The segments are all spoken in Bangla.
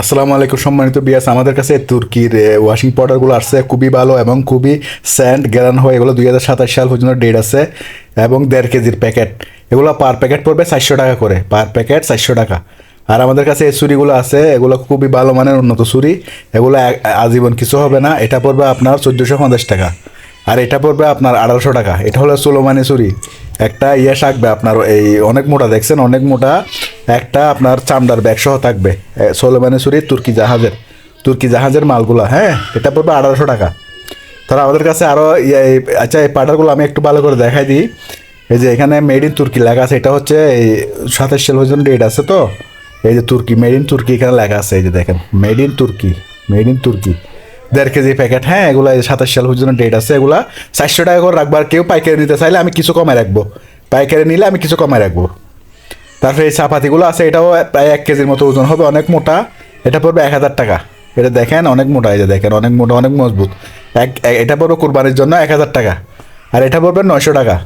আসসালামু আলাইকুম সম্মানিত বিয়াস, আমাদের কাছে তুর্কির ওয়াশিং পাউডারগুলো আসছে, খুবই ভালো এবং খুবই স্যান্ড গ্যারান হয়। এগুলো দুই হাজার সাতাশ সাল পর্যন্ত ডেট আছে এবং দেড় কেজির প্যাকেট এগুলো পার প্যাকেট পড়বে চারশো টাকা করে। পার প্যাকেট চারশো টাকা। আর আমাদের কাছে এই ছুরিগুলো আছে, এগুলো খুবই ভালো মানের উন্নত ছুরি। এগুলো আজীবন কিছু হবে না। এটা পড়বে আপনার চোদ্দোশো পঞ্চাশ টাকা। আর এটা পড়বে আপনার আড়াইশো টাকা। এটা হলো সোলোমানি ছুরি। একটা ইয়ে থাকবে আপনার এই অনেক মোটা, দেখছেন? অনেক মোটা। একটা আপনার চামড়ার ব্যাগ সহ থাকবে। সোলোমানি ছুরি, তুর্কি জাহাজের। তুর্কি জাহাজের মালগুলো হ্যাঁ? এটা পড়বে আঠারোশো টাকা। তারা আমাদের কাছে আরও আচ্ছা এই পাউডারগুলো আমি একটু ভালো করে দেখাই দিই। এই যে এখানে মেড ইন তুর্কি লেখা আছে, এটা হচ্ছে এই সাতাশ সাল পর্যন্ত ডেট আছে তো? এই যে তুর্কি মেড ইন তুর্কি এখানে লেখা আছে, এই যে দেখেন made in Turkey made in Turkey. দেড় কেজি প্যাকেট হ্যাঁ? এগুলো সাতাশ সাল পর্যন্ত ডেট আছে, এগুলা চারশো টাকা করে রাখব। আর কেউ পাইকারি নিতে চাইলে আমি কিছু কমে রাখব। পাইকারি নিলে আমি কিছু কমে রাখব। তারপরে এই চাপাতিগুলো আছে, এটাও প্রায় এক কেজির মতো ওজন হবে, অনেক মোটা। এটা পড়বে এক হাজার টাকা। এটা দেখেন, অনেক মোটা যে দেখেন, অনেক মোটা, অনেক মজবুত। এক এটা পড়বে কোরবানির জন্য এক হাজার টাকা। আর এটা পড়বে নয়শো টাকা।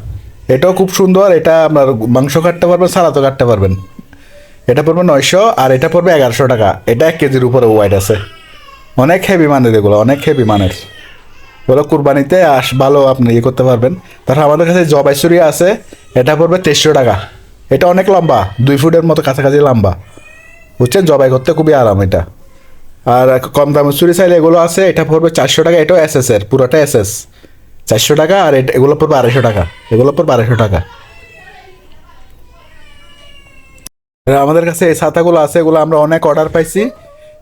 এটাও খুব সুন্দর, এটা আপনার মাংস কাটতে পারবেন সালাদও কাটতে পারবেন। এটা পড়বে নয়শো, আর এটা পড়বে এগারোশো টাকা। এটা এক কেজির উপরে ওয়াইট আছে। অনেক হেভি মানের এগুলো, অনেক হেভি মানের। ওগুলো কুরবানিতে আস, ভালো আপনি ইয়ে করতে পারবেন। তারপর আমাদের কাছে জবাইশুরি আছে, এটা পড়বে তেইশশো টাকা। এটা অনেক লম্বা, দুই ফুটের মতো কাছাকাছি লম্বা। বুঝছেন? জবাই করতে খুবই আরাম এটা। আর কম দামের চুরি চাইলে এগুলো আছে, এটা পড়বে চারশো টাকা, এটাও এস এস এর, পুরোটা এস এস চারশো টাকা আর এটা- এগুলো পড়বে আড়াইশো টাকা। এগুলো পড়বে আড়াইশো টাকা। আমাদের কাছে এই ছাতাগুলো আছে, এগুলো আমরা অনেক অর্ডার পাইছি।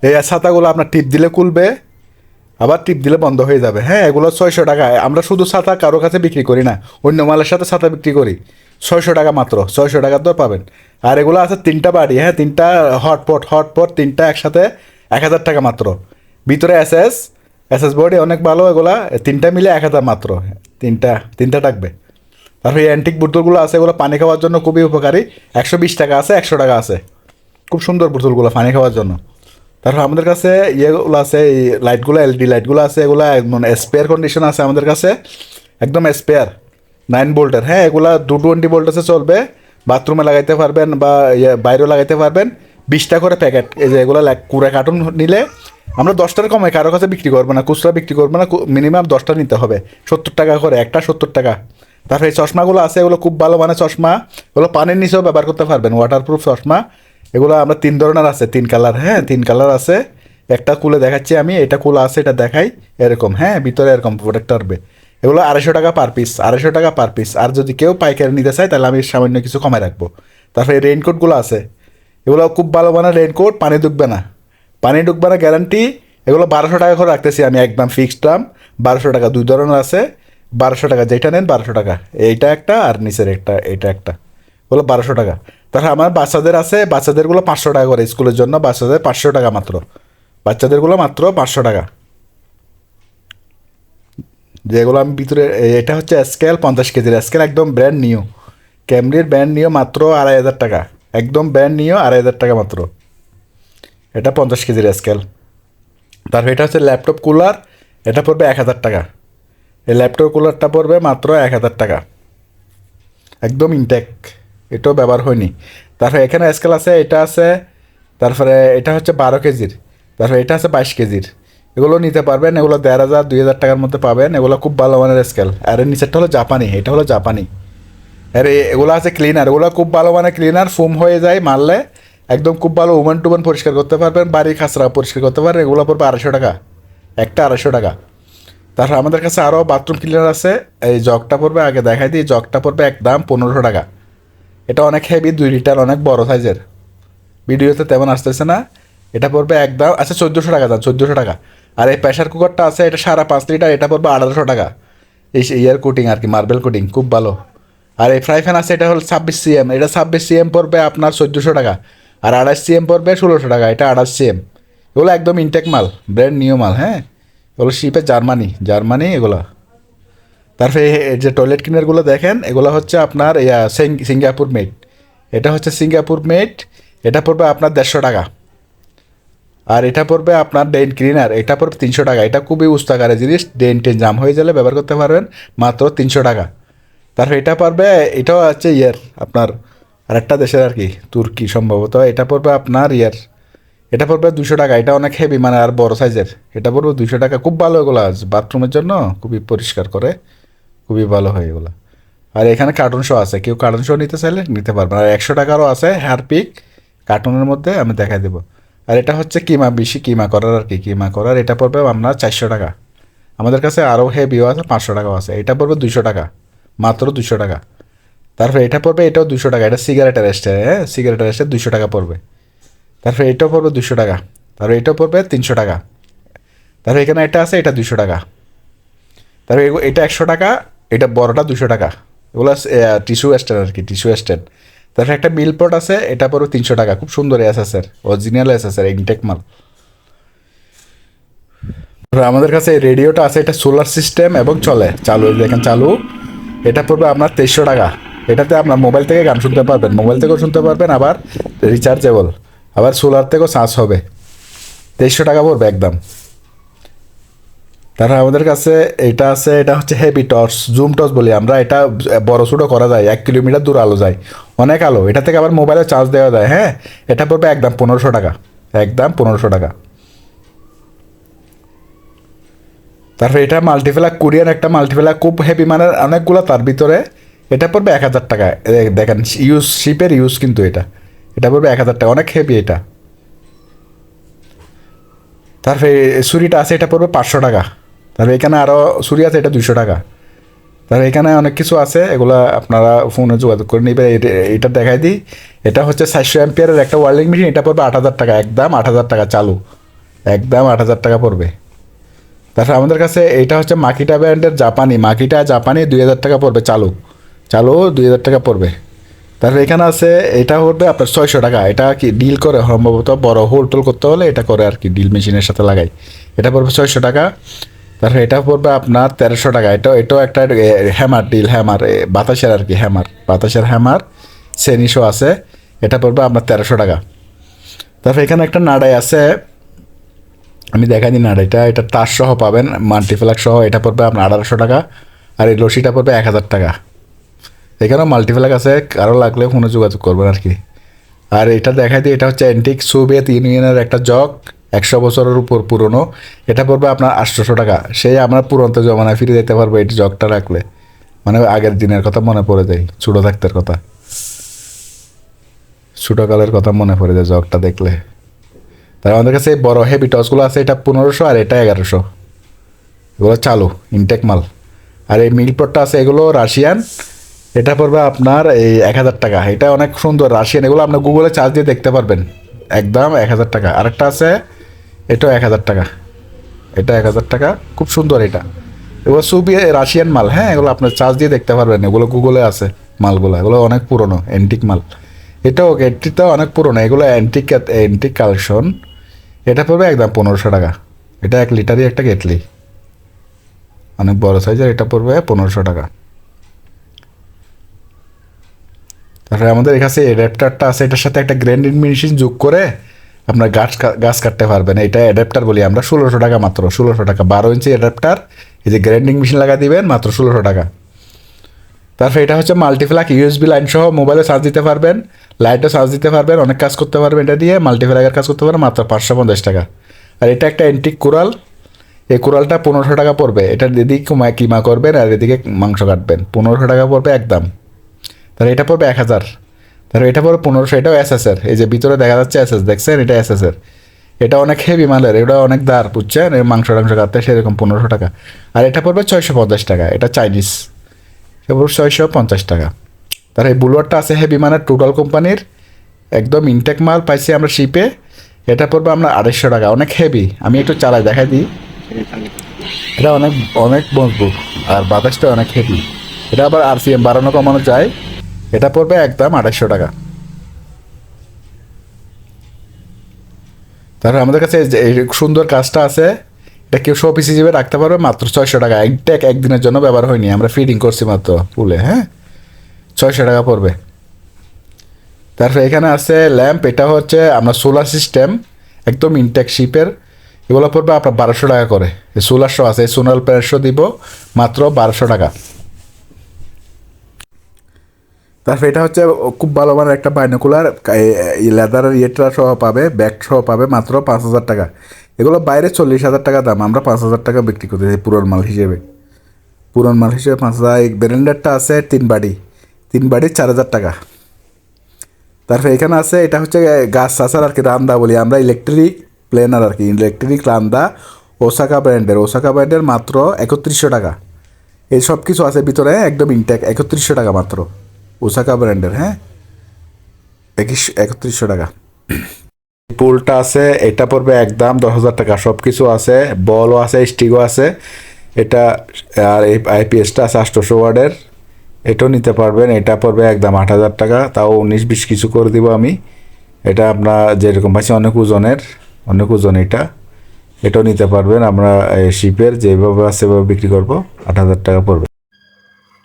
এই ছাতাগুলো আপনার টিপ দিলে খুলবে, আবার টিপ দিলে বন্ধ হয়ে যাবে। হ্যাঁ এগুলো ছয়শো টাকা। আমরা শুধু ছাতা কারও কাছে বিক্রি করি না, অন্য মালের সাথে ছাতা বিক্রি করি। ছয়শো টাকা মাত্র, ছয়শো টাকা তো পাবেন। আর এগুলো আছে তিনটা বাড়ি হ্যাঁ তিনটা হটপট হটপট তিনটা একসাথে এক হাজার টাকা মাত্র। ভিতরে S S S S body অনেক ভালো এগুলা, তিনটা মিলে এক হাজার মাত্র। তিনটা তিনটা থাকবে। তারপরে এই অ্যান্টিক বোতলগুলো আছে, এগুলো পানি খাওয়ার জন্য খুবই উপকারী। একশো বিশ টাকা আছে, একশো টাকা আছে। খুব সুন্দর বোতলগুলো পানি খাওয়ার জন্য। তারপর আমাদের কাছে ইয়েগুলো আছে, এই লাইটগুলো এলইডি লাইটগুলো আছে, এগুলো মানে স্পেয়ার কন্ডিশন আছে আমাদের কাছে। একদম স্পেয়ার নাইন বোল্টের হ্যাঁ এগুলা টু টোয়েন্টি ভোল্টেসে চলবে। বাথরুমে লাগাইতে পারবেন বা ইয়ে বাইরেও লাগাইতে পারবেন। বিশটা করে প্যাকেট এই যে এগুলো কুড়ে কার্টুন নিলে আমরা দশটার কমে কারও কাছে বিক্রি করব না, খুচরা বিক্রি করব না মিনিমাম দশটা নিতে হবে। সত্তর টাকা করে, একটা সত্তর টাকা। তারপরে এই চশমাগুলো আছে, এগুলো খুব ভালো মানে চশমা। এগুলো পানির নিচেও ব্যবহার করতে পারবেন ওয়াটারপ্রুফ চশমা। এগুলো আমরা তিন ধরনের আছে, তিন কালার হ্যাঁ তিন কালার আছে। একটা কুলে দেখাচ্ছি আমি, এটা কুলা আছে, এটা দেখাই, এরকম হ্যাঁ ভিতরে এরকম প্রোডাক্ট আসবে এগুলো আড়াইশো টাকা পার পিস আড়াইশো টাকা পার পিস আর যদি কেউ পাইকারি নিতে চায়, তাহলে আমি সামান্য কিছু কমায় রাখব। তারপরে রেইনকোটগুলো আছে। এগুলো খুব ভালো মানের রেইনকোট পানি ঢুকবে না। পানি ঢুকবে না গ্যারান্টি এগুলো বারোশো টাকা করে রাখতেছি আমি একদম ফিক্সড দাম। বারোশো টাকা দুই ধরনের আছে। বারোশো টাকা যেটা নেন, বারোশো টাকা। এইটা একটা আর নিচের একটা, এইটা একটা। ওগুলো বারোশো টাকা। তারপর আমার বাচ্চাদের আছে, বাচ্চাদেরগুলো পাঁচশো টাকা করে স্কুলের জন্য। বাচ্চাদের পাঁচশো টাকা মাত্র। বাচ্চাদেরগুলো মাত্র পাঁচশো টাকা। যেগুলো আমি ভিতরে এটা হচ্ছে স্কেল পঞ্চাশ কেজির। স্কেল একদম ব্র্যান্ড নিউ ক্যামরির ব্র্যান্ড নিও মাত্র আড়াই হাজার টাকা। একদম ব্র্যান্ড নিও আড়াই হাজার টাকা মাত্র। এটা পঞ্চাশ কেজির স্কেল তারপর এটা হচ্ছে ল্যাপটপ কুলার এটা পড়বে এক হাজার টাকা। এই ল্যাপটপ কুলারটা পড়বে মাত্র এক হাজার টাকা। একদম ইনটেক এটাও ব্যবহার হয়নি। তারপরে এখানে স্কেল আছে, এটা আছে, তারপরে এটা হচ্ছে বারো কেজির। তারপরে এটা আছে বাইশ কেজির। এগুলো নিতে পারবেন, এগুলো দেড় হাজার, দুই হাজার টাকার মধ্যে পাবেন। এগুলো খুব ভালো মানের স্কেল আর এর নিচেরটা হলো জাপানি, এটা হলো জাপানি। আর এগুলো আছে ক্লিনার এগুলো খুব ভালো মানে ক্লিনার ফোম হয়ে যায় মারলে। একদম খুব ভালো উমান টুমেন পরিষ্কার করতে পারবেন বাড়ির খাসরা পরিষ্কার করতে পারবেন, এগুলো পড়বে আড়াইশো টাকা। একটা আড়াইশো টাকা। তারপর আমাদের কাছে আরও বাথরুম ক্লিনার আছে, এই জগটা পড়বে, আগে দেখাই দিই, জগটা পড়বে একদম পনেরোশো টাকা। এটা অনেক হেভি দুই লিটার অনেক বড় সাইজের ভিডিওতে তেমন আসতেছে না। এটা পড়বে একদম আচ্ছা চোদ্দোশো টাকা দাম চোদ্দোশো টাকা। আর এই প্রেশার কুকারটা আছে, এটা সারা পাঁচ লিটার, এটা পড়বে আঠারোশো টাকা। এই ইয়ার কোটিং আর কি মার্বেল কোটিং খুব ভালো। আর এই ফ্রাই ফ্যান আছে, এটা হলো ছাব্বিশ সিএম এটা ছাব্বিশ সিএম পড়বে আপনার চোদ্দোশো টাকা। আর আঠাশ সিএম পড়বে ষোলোশো টাকা, এটা আঠাশ সিএম এগুলো একদম ইনটেক মাল ব্র্যান্ড নিউ মাল হ্যাঁ? এগুলো শিপে জার্মানি জার্মানি এগুলো। তারপরে যে টয়লেট ক্লিনারগুলো দেখেন, এগুলো হচ্ছে আপনার সিঙ্গাপুর মেড এটা হচ্ছে সিঙ্গাপুর মেড এটা পড়বে আপনার দেড়শো টাকা। আর এটা পড়বে আপনার ডেন ক্লিনার এটা পড়বে তিনশো টাকা। এটা খুবই উস্তাকারের জিনিস ডেন টেন জাম হয়ে গেলে ব্যবহার করতে পারবেন মাত্র তিনশো টাকা। তারপর এটা পারবে এটাও আছে ইয়ার আপনার আর একটা দেশের আর কি, তুর্কি সম্ভবত, এটা পড়বে আপনার ইয়ার। এটা পড়বে দুশো টাকা, এটা অনেক হেভি মানে আর বড় সাইজের এটা পড়বে দুশো টাকা, খুব ভালো এগুলো আছে বাথরুমের জন্য খুবই পরিষ্কার করে, খুবই ভালো হয় এগুলো। আর এখানে কার্টুন শো আছে, কেউ কার্টুন শো নিতে চাইলে নিতে পারবেন। আর একশো টাকারও আছে হারপিক কার্টুনের মধ্যে আমি দেখাই দেবো। আর এটা হচ্ছে কিমা, বেশি কিমা করার আর কি, কিমা করার। এটা পড়বে আপনার চারশো টাকা। আমাদের কাছে আরও হেভিও আছে, পাঁচশো টাকাও আছে। এটা পড়বে দুশো টাকা, মাত্র দুশো টাকা। তারপরে এটা পড়বে, এটাও দুশো টাকা। এটা সিগারেটের এসছে হ্যাঁ? সিগারেটের এসছে, দুশো টাকা পড়বে। তারপরে এটাও পড়বে দুশো টাকা। তারপরে এটাও পড়বে তিনশো টাকা। তারপরে এখানে এটা আছে, এটা দুশো টাকা। তারপরে এটা একশো টাকা, এটা বড়টা দুশো টাকা। এগুলো টিস্যু স্ট্যান্ড আর কি, টিস্যু স্ট্যান্ড তারপরে একটা মিল পট আছে, এটা পড়বে তিনশো টাকা। খুব সুন্দর এসএসের অরিজিনাল এসএসের ইনটেক মাল। আমাদের কাছে রেডিওটা আছে, এটা সোলার সিস্টেম এবং চলে, চালু, এই দেখেন চালু। এটা পড়বে আপনার তেইশশো টাকা। এটাতে আপনার মোবাইল থেকে গান শুনতে পারবেন। মোবাইল থেকেও শুনতে পারবেন, আবার রিচার্জেবল আবার সোলার থেকেও চার্জ হবে। তেইশশো টাকা পড়বে একদম। তারপর আমাদের কাছে এটা আছে, এটা হচ্ছে হেভি টর্চ জুম টর্চ বলি আমরা। এটা বড় ছোটো করা যায়, এক কিলোমিটার দূর আলো যায়। অনেক আলো। এটা থেকে আবার মোবাইলে চার্জ দেওয়া যায় হ্যাঁ? এটা পড়বে একদম পনেরোশো টাকা। একদম পনেরোশো টাকা। তারপরে এটা মাল্টিপ্লাক কোরিয়ান, একটা মাল্টিপ্লাক খুব হেভি মানে অনেকগুলো তার ভিতরে। এটা পড়বে এক হাজার টাকা। দেখেন ইউজ শিপের ইউজ কিন্তু এটা। এটা পড়বে এক হাজার টাকা, অনেক হেভি এটা। তারপরে ছুরিটা আছে, এটা পড়বে পাঁচশো টাকা। তারপরে এখানে আরও ছুরি আছে, এটা দুশো টাকা। তারপরে এখানে অনেক কিছু আছে, এগুলো আপনারা ফোনে যোগাযোগ করে নেবেন। এটা দেখাই দিই। এটা হচ্ছে চারশো অ্যাম্পিয়ারের একটা ওয়ার্ল্ডিং মেশিন, এটা পড়বে আট হাজার টাকা, একদম আট হাজার টাকা চালু। একদম আট হাজার টাকা পড়বে। তারপরে আমাদের কাছে এটা হচ্ছে মাকিটা ব্র্যান্ডের জাপানি, মাকিটা জাপানি দুই হাজার টাকা পড়বে চালু। চালু দুই হাজার টাকা পড়বে। তারপরে এখানে আছে, এটা পড়বে আপনার ছয়শো টাকা। এটা কি ডিল করে, সম্ভবত বড় হোল টোল করতে হলে এটা করে আর কি, ডিল মেশিনের সাথে লাগাই। এটা পড়বে ছয়শো টাকা। তারপরে এটা পড়বে আপনার তেরোশো টাকা। এটা এটাও একটা হ্যামার ডিল হ্যামার বাতাসের আর কি হ্যামার বাতাসের হ্যামার সেনিশো আছে। এটা পড়বে আপনার তেরোশো টাকা। তারপরে এখানে একটা নাড়াই আছে। আমি দেখাই দিই নাড়াইটা, এটা তার সহ পাবেন মাল্টিপ্লাক সহ, এটা পড়বে আপনার আঠারোশো টাকা। আর এই লসিটা পড়বে এক হাজার টাকা। এখানেও মাল্টিপ্লাক আছে, কারও লাগলে ফোনে যোগাযোগ করবেন আর কি। আর এটা দেখাই দিই, এটা হচ্ছে অ্যান্টিক সোভিয়েত ইউনিয়নের একটা জগ। একশো বছরের উপর পুরনো, এটা পড়বে আপনার আটশোশো টাকা। সেই আমরা পুরন্ত জমানায় ফিরে যেতে পারব এই জগটা রাখলে। মানে আগের দিনের কথা মনে পড়ে যায় ছোটো থাকতের কথা। ছোটোকালের কথা মনে পড়ে যায় জগটা দেখলে। তাই আমাদের কাছে বড় হেভি টসগুলো আছে, এটা পনেরোশো আর এটা এগারোশো। এগুলো চালু ইনটেক মাল। আর এই মিলপটটা আছে, এগুলো রাশিয়ান। এটা পড়বে আপনার এই এক হাজার টাকা। এটা অনেক সুন্দর, রাশিয়ান। এগুলো আপনার গুগলে চার্জ দিয়ে দেখতে পারবেন। একদম এক হাজার টাকা। আরেকটা আছে এটাও এক হাজার টাকা। এটা এক হাজার টাকা, খুব সুন্দর এটা। এগুলো সুবি রাশিয়ান মাল হ্যাঁ এগুলো আপনার চার্জ দিয়ে দেখতে পারবেন। এগুলো গুগলে আছে মালগুলো, এগুলো অনেক পুরনো অ্যান্টিক মাল। এটাও এটিটাও অনেক পুরনো, এগুলো অ্যান্টিক অ্যান্টিক কালেকশন এটা পড়বে একদম পনেরোশো টাকা। এটা এক লিটারই একটা কেটলি। অনেক বড় সাইজের এটা পড়বে পনেরোশো টাকা। তারপরে আমাদের কাছে অ্যাডাপ্টারটা আছে, এটার সাথে একটা গ্র্যান্ডিং মেশিন যোগ করে আপনার গাছ গাছ কাটতে পারবেন। এটা অ্যাডাপ্টার বলি আমরা, ষোলোশো টাকা মাত্র, ষোলোশো টাকা। বারো ইঞ্চি অ্যাডাপ্টার এই যে গ্র্যান্ডিং মেশিন লাগা দিবেন, মাত্র ষোলোশো টাকা। তারপরে এটা হচ্ছে মাল্টিপ্লাক ইউএসবি লাইন সহ মোবাইলে চার্জ দিতে পারবেন লাইটও চার্জ দিতে পারবেন, অনেক কাজ করতে পারবেন এটা দিয়ে মাল্টিপ্লাকের কাজ করতে পারবেন, মাত্র পাঁচশো পঞ্চাশ টাকা। আর এটা একটা অ্যান্টিক কোরাল এই কোরালটা পনেরোশো টাকা পড়বে। এটা এদিকে কিমা করবেন আর এদিকে মাংস কাটবেন, পনেরোশো টাকা পড়বে একদম। তাহলে এটা পড়বে এক হাজার। তাহলে এটা পড়বে পনেরোশো, এটাও এসএসের এই যে ভিতরে দেখা যাচ্ছে এসএস দেখছেন? এটা এসএসের এটা অনেক হেভি মালের এটা অনেক দার, বুঝছেন? মাংস টাংস কাটতে সেরকম পনেরোশো টাকা। আর এটা পড়বে ছয়শো পঞ্চাশ টাকা, এটা চাইনিজ এটা পড়বে ছয়শো পঞ্চাশ টাকা। তার এই বুলওয়ারটা আছে হেভি মানে টোটাল কোম্পানির, একদম ইনটেক মাল পাইছি আমরা শিপে এটা পড়বে আমরা আড়াইশো টাকা, অনেক হেভি আমি একটু চালাই দেখাই দিই। এটা অনেক অনেক মজবুত, আর বাতাসটা অনেক হেভি এটা আবার আরপিএম বাড়ানো কমানো যায়। এটা পড়বে একদম আড়াইশো টাকা। তারপরে আমাদের কাছে এই সুন্দর কাজটা আছে, এটা কেউ শো পিস হিসেবে রাখতে পারবে মাত্র ছয়শো টাকা। একটেক একদিনের জন্য ব্যবহার হয়নি, আমরা ফিডিং করছি মাত্র পুলে হ্যাঁ? ছয়শো টাকা পড়বে। তারপরে এখানে আছে ল্যাম্প এটা হচ্ছে আপনার সোলার সিস্টেম একদম ইনটেক শিপের এগুলো পড়বে আপনার বারোশো টাকা করে। সোলার শো আছে সোনাল প্যানেল শো দিব মাত্র বারোশো টাকা। তারপর এটা হচ্ছে খুব ভালো মানের একটা বাইনোকুলার লেদারের ইয়েটা সহ পাবে ব্যাগ সহ পাবে মাত্র পাঁচ হাজার টাকা। এগুলো বাইরে চল্লিশ হাজার টাকা দাম, আমরা পাঁচ হাজার টাকা বিক্রি করতেছি পুরন মাল হিসেবে। পুরন মাল হিসেবে পাঁচ হাজার এই ব্র্যান্ডেরটা আছে তিন বাড়ি তিন বাড়ি চার হাজার টাকা। তারপরে এখানে আছে, এটা হচ্ছে গাছ চাষার আর কি, রান্দা বলি আমরা ইলেকট্রিক প্লেনার আর কি ইলেকট্রিক রান্দা ওসাকা ব্র্যান্ডের ওসাকা ব্র্যান্ডের মাত্র একত্রিশশো টাকা। এই সব কিছু আছে ভিতরে, একদম ইনটেক একত্রিশশো টাকা মাত্র। ওসাকা ব্র্যান্ডের হ্যাঁ? একিশ একত্রিশশো টাকা। পুলটা আছে, এটা পড়বে একদম দশ হাজার টাকা। সব কিছু আছে, বলও আছে, স্টিকও আছে। এটা, আর এই আইপিএসটা আছে আষ্টশো ওয়ার্ডের। এটাও নিতে পারবেন, এটা পড়বে একদম আট হাজার টাকা। তাও উনিশ বিশ কিছু করে দিব আমি। এটা আপনার যেরকম পাচ্ছি অনেক ওজনের, অনেক ওজন এটা। এটাও নিতে পারবেন, আমরা শিপের যেভাবে আছে সেভাবে বিক্রি করব। আট হাজার টাকা পড়বে।